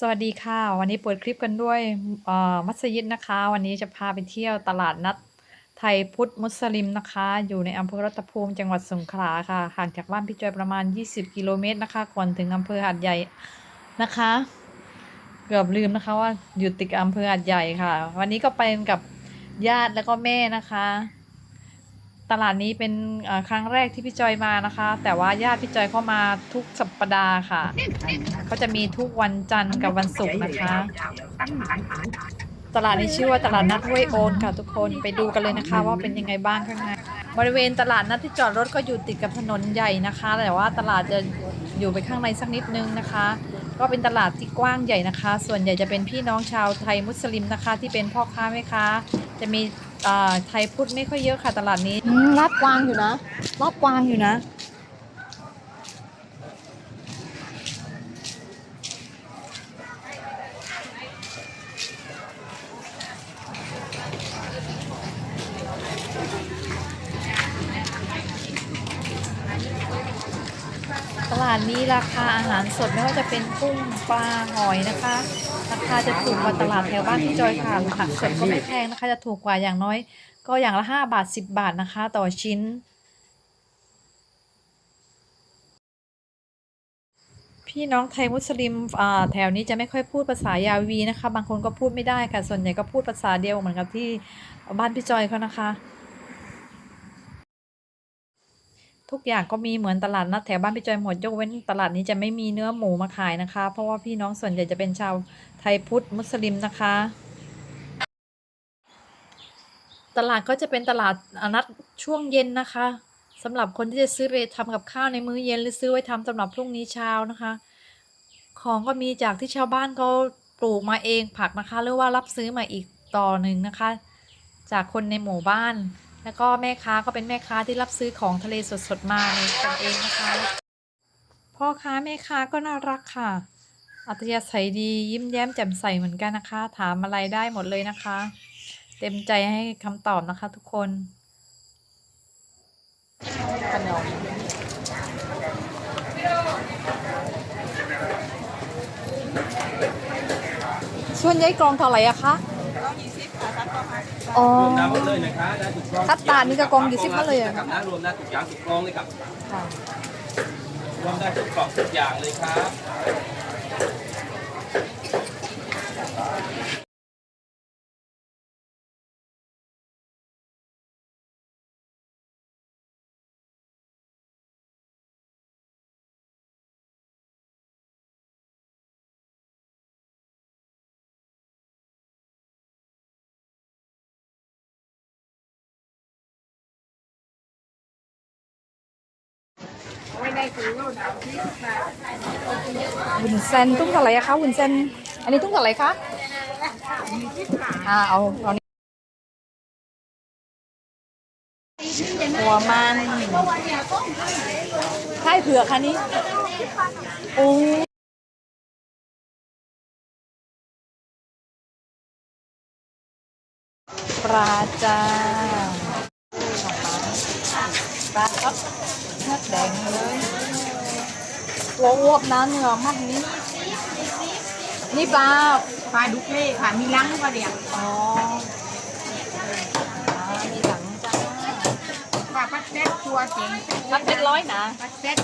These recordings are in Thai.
สวัสดีค่ะ วันนี้เปิดคลิปกันด้วยอ่อมัสยิดนะคะ วันนี้จะพาไปเที่ยวตลาดนัดไทยพุทธมุสลิมนะคะ อยู่ในอำเภอรัตภูมิจังหวัดสงขลาค่ะห่างจากบ้านพี่จอยประมาณ 20 กิโลเมตรนะคะก่อนถึงอำเภอหาดใหญ่นะคะ เกือบลืมนะคะว่าอยู่ติดอำเภอหาดใหญ่ค่ะ วันนี้ก็ไปกับญาติแล้วก็แม่นะคะ ตลาดนี้เป็นครั้งแรกที่พี่จอยมานะคะ แต่ว่าญาติพี่จอยเข้ามาทุกสัปดาห์ค่ะเขาจะมีทุกวันจันทร์กับวันศุกร์นะคะ ตลาดนี้ชื่อว่าตลาดนัดห้วยโอนค่ะทุกคนไปดูกันเลยนะคะ ว่าเป็นยังไงบ้างข้างในบริเวณตลาดนัดที่จอดรถก็อยู่ติดกับถนนใหญ่นะคะ แต่ว่าตลาดจะอยู่ไปข้างในสักนิดนึงนะคะ ก็เป็นตลาดที่กว้างใหญ่นะคะ ส่วนใหญ่จะเป็นพี่น้องชาวไทยมุสลิมนะคะ ที่เป็นพ่อค้าแม่ค้า จะมีเอ่อไทยพุทธไม่ค่อยเยอะค่ะตลาดนี้อืมลาดกวางอยู่นะรอบกว้างอยู่นะ ตลาดนี้ราคาอาหารสดไม่ว่าจะเป็นกุ้งปลาหอยนะคะราคาจะถูกกว่าตลาดแถวบ้านพี่จอยค่ะผักสดก็ไม่แพงนะคะ จะถูกกว่าอย่างน้อย ก็อย่างละ5บาท10บาทนะคะ ต่อชิ้น พี่น้องไทยมุสลิมอ่าแถวนี้จะไม่ค่อยพูดภาษายาวีนะคะ บางคนก็พูดไม่ได้ค่ะ ส่วนใหญ่ก็พูดภาษาเดียวเหมือนกับที่บ้านพี่จอยเขานะคะ ทุกอย่างก็มีเหมือนตลาดนัดแถวบ้านพี่จอยหมดยกเว้นตลาดนี้จะไม่มีเนื้อหมูมาขายนะคะ เพราะว่าพี่น้องส่วนใหญ่จะเป็นชาวไทยพุทธมุสลิมนะคะ ตลาดก็จะเป็นตลาดนัดช่วงเย็นนะคะสำหรับคนที่จะซื้อไปทำกับข้าวในมื้อเย็นหรือซื้อไว้ทำสำหรับพรุ่งนี้เช้านะคะ ของก็มีจากที่ชาวบ้านเขาปลูกมาเองผักนะคะ หรือว่ารับซื้อมาอีกต่อหนึ่งนะคะ จากคนในหมู่บ้าน แล้วก็แม่ค้าก็เป็นแม่ค้าที่รับซื้อของทะเลสดๆมาในกันเองนะคะพ่อค้าแม่ค้าก็น่ารักค่ะ อัธยาศัยดียิ้มแย้มแจ่มใสเหมือนกันนะคะ ถามอะไรได้หมดเลยนะคะ เต็มใจให้คำตอบนะคะทุกคนขนมส่วนใหญ่กรองเท่าไหร่อะคะ อ๋อ รวมน้ำหมดเลยนะคะได้ถูกต้องคัดตานี่ก็กองยี่สิบมาเลยอะครับนะรวมได้ทุกอย่างถูกต้องเลยครับ ค่ะรวมได้ทุกกล่องทุกอย่างเลยครับ วุ้นเส้นตุ้งเท่าไหร่อะคะวุ้นเส้นอันนี้ตุ้งเท่าไหร่คะอ่าเอาเอานี่หัวมันไส้เผือกคะนี่โอ้ปลาจ้า ปลาครับเนื้อแดงเลยตัวอ้วบนะเนื้อมันนี่นี่ปลาปลาดุกเล่ค่ะ มีลังก็เดียวอ๋ออ่ามีหลังจ้าปลาปัดเซ็ตตัวเสียงรับเจ็ดร้อยนะปัดเซ็ต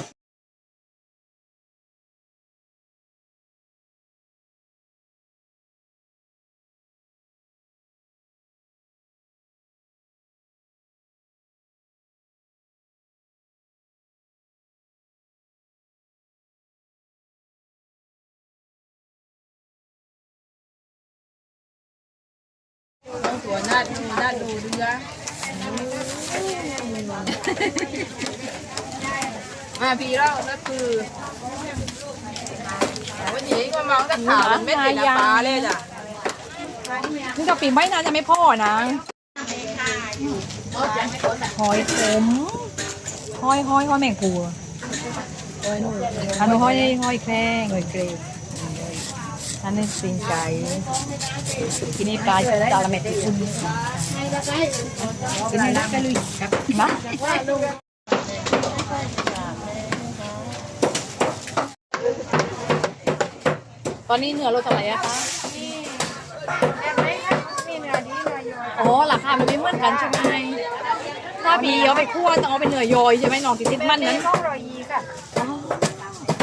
ตัวน่าดูน่าดูเรือมาพี่เราก็คือวันนี้ก็มองตะขาวเม็ดเป็นปลาเลยจ้ะนี่กะปิไม่น่าจะไม่พ่อนะหอยขมหอยหอยหอยแมงกูอันนู้นหอยหอยแครงหอยเกรด อันนี้สิงไก่กินนี่ปลาจาระเม็ดที่อุ่นกินนี่รักกันเลยมาตอนนี้เนื้อโลเท่าไหร่อะคะแบบไหนคะมีเนื้อดีเนื้อยอยอ๋อราคามันไม่เหมือนกันใช่ไหมถ้าบีเอาไปคั่วต้องเอาไปเนื้อยอยใช่ไหมน้องติดติดมันนั้นสองร้อยยี่ค่ะอ๋อ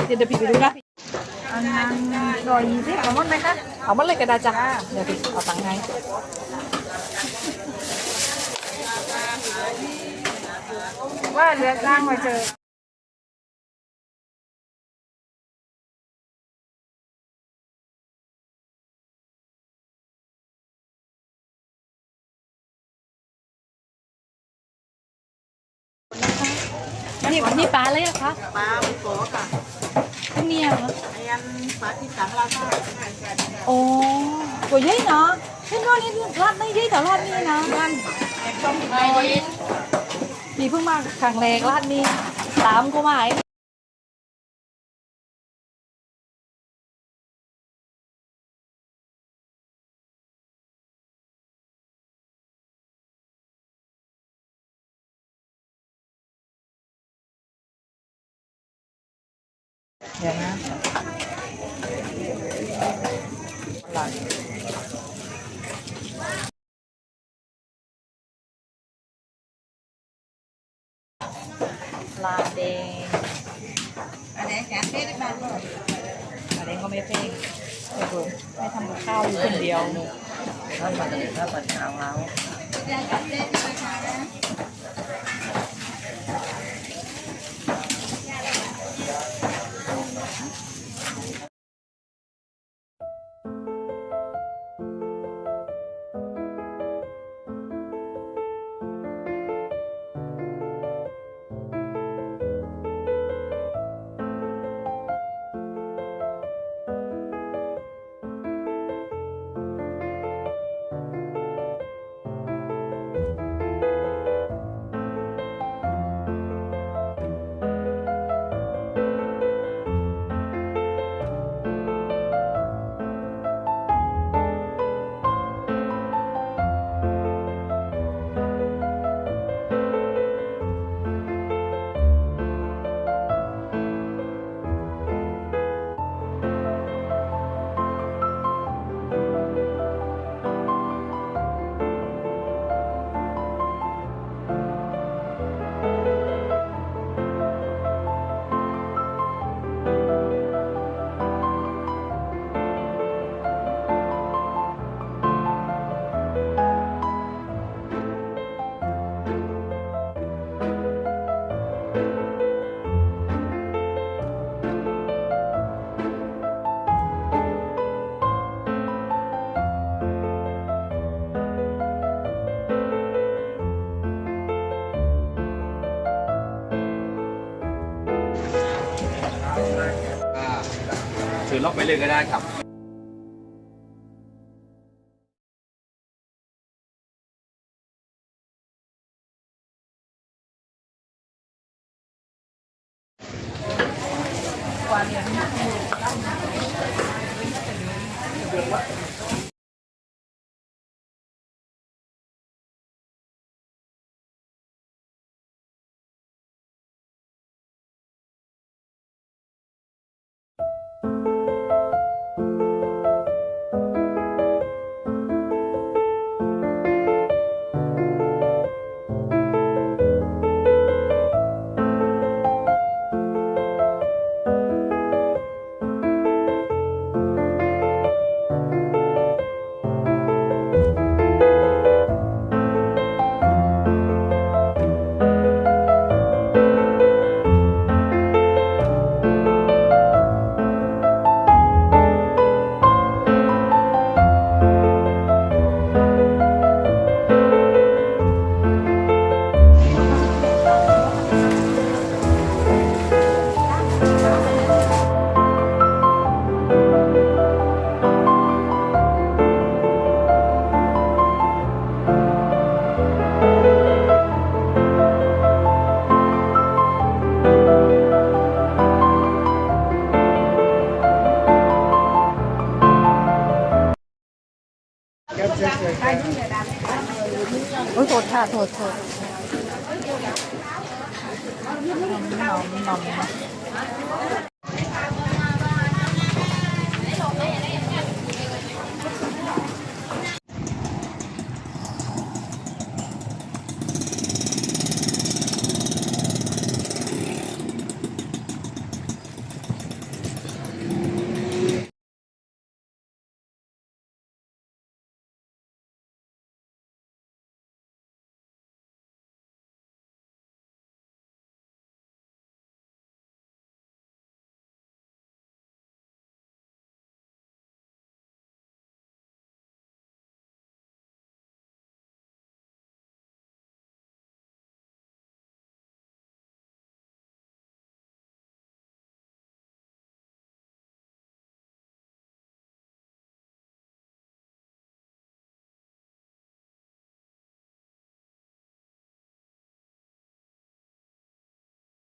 เดี๋ยวเดี๋ยวพี่ไปดูนะ อันนั้นร้อยยี่สิบเอาหมดไหมคะเอามันเลยก็ได้จ้ะเดี๋ยวพี่เอาตังค์ให้ว่าเรือจ้างมาเจอนี่นี่ปลาเลยอะคะปลาบุโกค่ะพวกเนี้ยเหรอไอ้ ยันปลาที่สังราคาโอ้ตัวใหญ่เนาะเห็นว่านี่รอดไม่ใหญ่แต่รอดนี่นะมันต้องไปมีเพิ่งมาครั้งแรกรอดนี้ตามกูมาไเดี๋ยวนะหลังลาแดงอันไหนแกงเทศได้บ้างลาแดงก็ไม่เพ่งโอ้โหไม่ทำกับข้าวอยู่คนเดียวถ้าปัดถ้าปัดขาวแล้ว ถือล็อกไปเลยก็ได้ครับ โอ้ยโทษค่ะโทษโทษนมนมนม